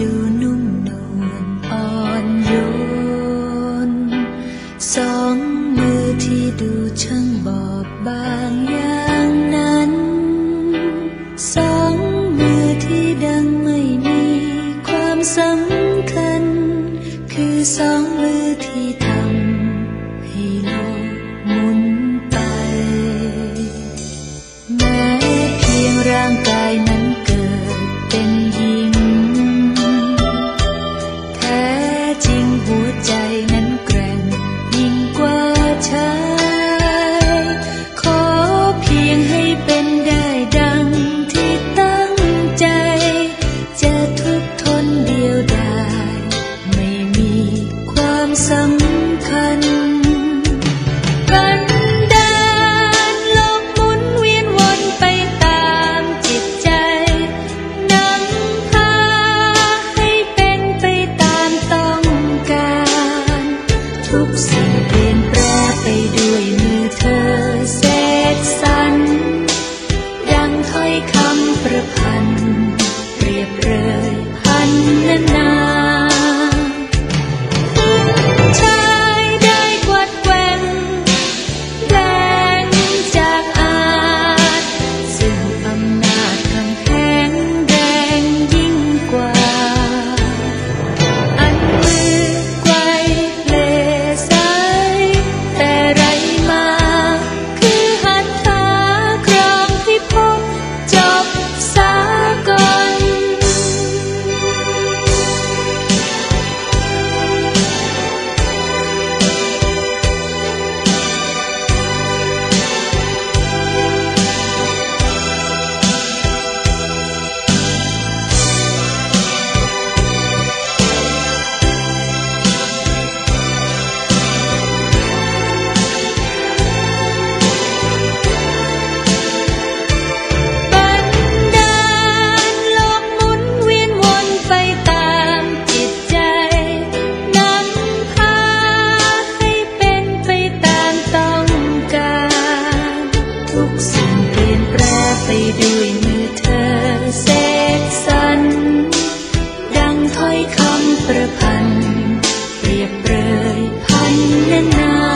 ดูนุ่มนวลอ่อนโยน สองมือที่ดูช่างบอบางอย่างนั้น สองมือที่ดังไม่มีความสำคัญ คือสองมือที่ทำให้โลกหมุน ทุกสิ่งเปลี่ยนแปลงไปด้วย ด้วยมือเธอเสกสรรดังถ้อยคำประพันธ์เปรียบเปรยพันนานา